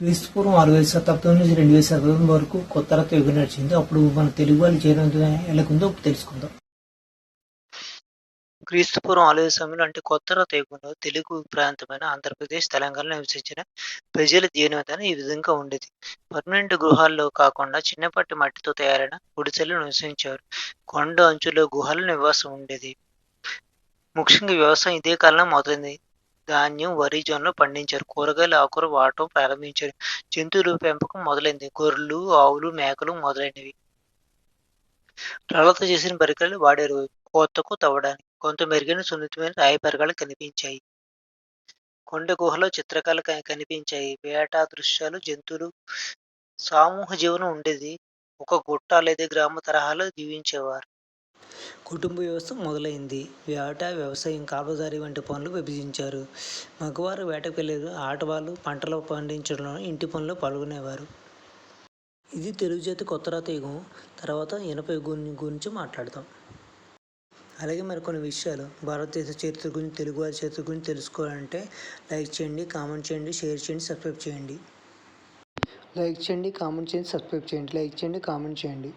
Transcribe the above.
క్రీస్తుపూర్వం ఆరు వేల శతాబ్దం నుంచి రెండు వేల శతాబ్దం వరకు కొత్త రత యుగం నడిచింది. అప్పుడు మన తెలుగు వాళ్ళు చేయడం ఎలాగుందో తెలుసుకుందాం. క్రీస్తుపూర్వం ఆలయ సమయంలో అంటే కొత్త రత యుగంలో తెలుగు ప్రాంతమైన ఆంధ్రప్రదేశ్ తెలంగాణ నివసించిన ప్రజల జీవనవిధానం ఈ విధంగా ఉండేది. పర్మనెంట్ గృహాల్లో కాకుండా చిన్నపాటి మట్టితో తయారైన గుడిసెలు నివసించారు కొండ అంచులో గుహల నివాసం ఉండేది. ముఖ్యంగా వ్యవసాయం ఇదే కాలంలో మొదలైంది. ధాన్యం వరి జొన్న పండించారు. కూరగాయలు ఆకుకూరలు వాడటం ప్రారంభించారు. జంతువుల పెంపకం మొదలైంది. గొర్రెలు ఆవులు మేకలు మొదలైనవి. రాళ్ళతో చేసిన పరికరాలు వాడారు. కోతకు తవ్వడానికి కొంత మెరుగైన సున్నితమైన రాయి పరికరాలు కనిపించాయి. కొండ గుహలో చిత్రకళ కనిపించాయి. వేట దృశ్యాలు జంతువులు సమూహ జీవనం ఉండేది. ఒక గుట్ట లేదా గ్రామ తరహాలో జీవించేవారు. కుటుంబ వ్యవస్థ మొదలైంది. వేట వ్యవసాయం కాపదారి వంటి పనులు విభజించారు. మగవారు వేటకు వెళ్ళేది ఆటవాళ్ళు పంటలు పండించడంలో ఇంటి పనులు పాల్గొనేవారు. ఇది తెలుగు జాతి కొత్త రాత యుగం. తర్వాత ఇనప యుగం గురించి మాట్లాడదాం. అలాగే మరికొన్ని విషయాలు. భారతదేశ చరిత్ర గురించి తెలుగు వారి చరిత్ర గురించి తెలుసుకోవాలంటే లైక్ చేయండి కామెంట్ చేయండి షేర్ చేయండి సబ్స్క్రైబ్ చేయండి. లైక్ చేయండి కామెంట్ చేయండి సబ్స్క్రైబ్ చేయండి. లైక్ చేయండి కామెంట్ చేయండి.